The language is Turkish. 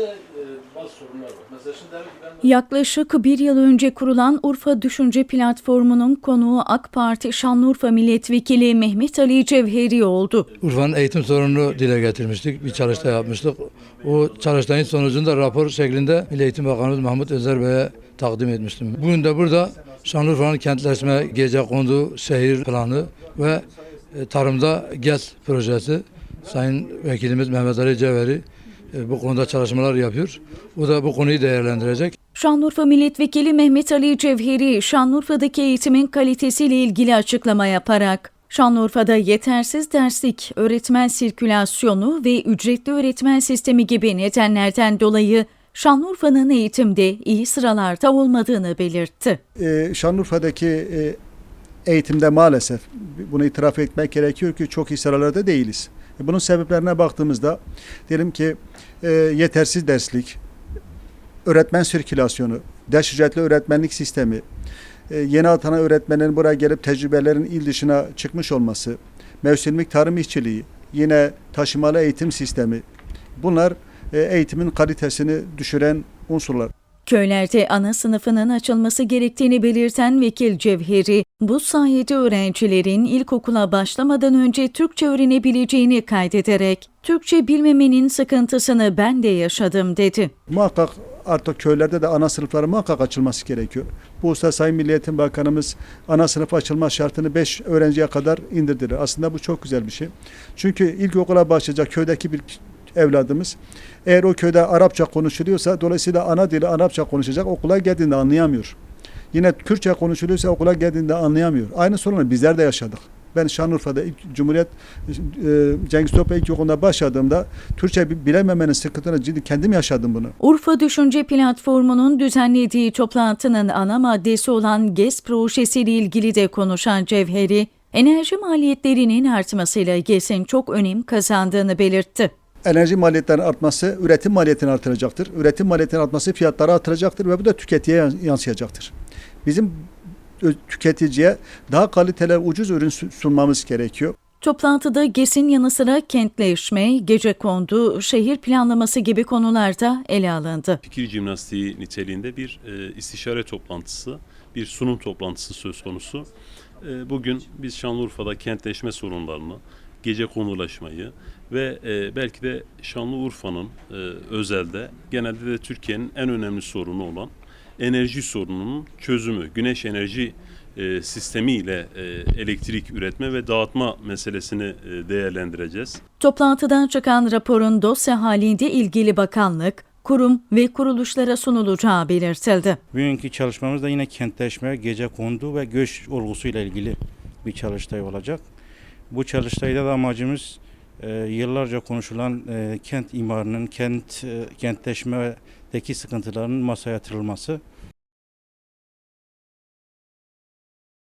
e, bazı sorunlar var. Mesela şimdi demek ki ben Yaklaşık bir yıl önce kurulan Urfa Düşünce Platformu'nun konuğu AK Parti Şanlıurfa Milletvekili Mehmet Ali Cevheri oldu. Urfa'nın eğitim sorununu dile getirmiştik. Bir çalıştay yapmıştık. O çalıştayın sonucunda rapor şeklinde Milli Eğitim Bakanımız Mahmut Özer Bey'e takdim etmiştim. Bugün de burada Şanlıurfa'nın kentleşme, gece kondu, şehir planı ve e, tarımda GES projesi Sayın Vekilimiz Mehmet Ali Cevheri bu konuda çalışmalar yapıyor. O da bu konuyu değerlendirecek. Şanlıurfa Milletvekili Mehmet Ali Cevheri, Şanlıurfa'daki eğitimin kalitesiyle ilgili açıklama yaparak, Şanlıurfa'da yetersiz derslik, öğretmen sirkülasyonu ve ücretli öğretmen sistemi gibi nedenlerden dolayı Şanlıurfa'nın eğitimde iyi sıralarda olmadığını belirtti. Ee, Şanlıurfa'daki e, eğitimde maalesef bunu itiraf etmek gerekiyor ki çok iyi sıralarda değiliz. E, Bunun sebeplerine baktığımızda diyelim ki e, yetersiz derslik, öğretmen sirkülasyonu, ders ücretli öğretmenlik sistemi, e, yeni atanan öğretmenlerin buraya gelip tecrübelerin il dışına çıkmış olması, mevsimlik tarım işçiliği, yine taşımalı eğitim sistemi bunlar e, eğitimin kalitesini düşüren unsurlar. Köylerde ana sınıfının açılması gerektiğini belirten Vekil Cevheri, bu sayede öğrencilerin ilkokula başlamadan önce Türkçe öğrenebileceğini kaydederek, Türkçe bilmemenin sıkıntısını ben de yaşadım dedi. Muhakkak artık köylerde de ana sınıfları muhakkak açılması gerekiyor. Bu hususta Sayın Milli Eğitim Bakanımız ana sınıf açılma şartını 5 öğrenciye kadar indirdiler. Aslında bu çok güzel bir şey. Çünkü ilkokula başlayacak köydeki bir evladımız eğer o köyde Arapça konuşuluyorsa dolayısıyla ana dili Arapça konuşacak okula geldiğinde anlayamıyor. Yine Kürtçe konuşuluyorsa okula geldiğinde anlayamıyor. Aynı sorunu bizler de yaşadık. Ben Şanlıurfa'da ilk Cumhuriyet e, Cengiz Top'a ilkokulunda başladığımda Türkçe bi- bilememenin sıkıntını ciddi kendim yaşadım bunu. Urfa Düşünce Platformu'nun düzenlediği toplantının ana maddesi olan GES projesiyle ilgili de konuşan Cevheri, enerji maliyetlerinin artmasıyla GES'in çok önem kazandığını belirtti. Enerji maliyetlerinin artması üretim maliyetini artıracaktır. Üretim maliyetinin artması fiyatları artıracaktır ve bu da tüketiciye yan- yansıyacaktır. Bizim tüketiciye daha kaliteli ucuz ürün su- sunmamız gerekiyor. Toplantıda GES'in yanı sıra kentleşme, gecekondu, şehir planlaması gibi konularda ele alındı. fikir jimnastiği niteliğinde bir e, istişare toplantısı, bir sunum toplantısı söz konusu. E, bugün biz Şanlıurfa'da kentleşme sorunlarını, gece konulaşmayı ve e, belki de Şanlıurfa'nın e, özelde genelde de Türkiye'nin en önemli sorunu olan enerji sorununun çözümü, güneş enerji e, sistemiyle e, elektrik üretme ve dağıtma meselesini e, değerlendireceğiz. Toplantıdan çıkan raporun dosya halinde ilgili bakanlık, kurum ve kuruluşlara sunulacağı belirtildi. Bugünkü çalışmamız da yine kentleşme, gece kondu ve göç olgusuyla ilgili bir çalıştay olacak. Bu çalıştayda da amacımız e, yıllarca konuşulan e, kent imarının, kent e, kentleşmedeki sıkıntıların masaya yatırılması.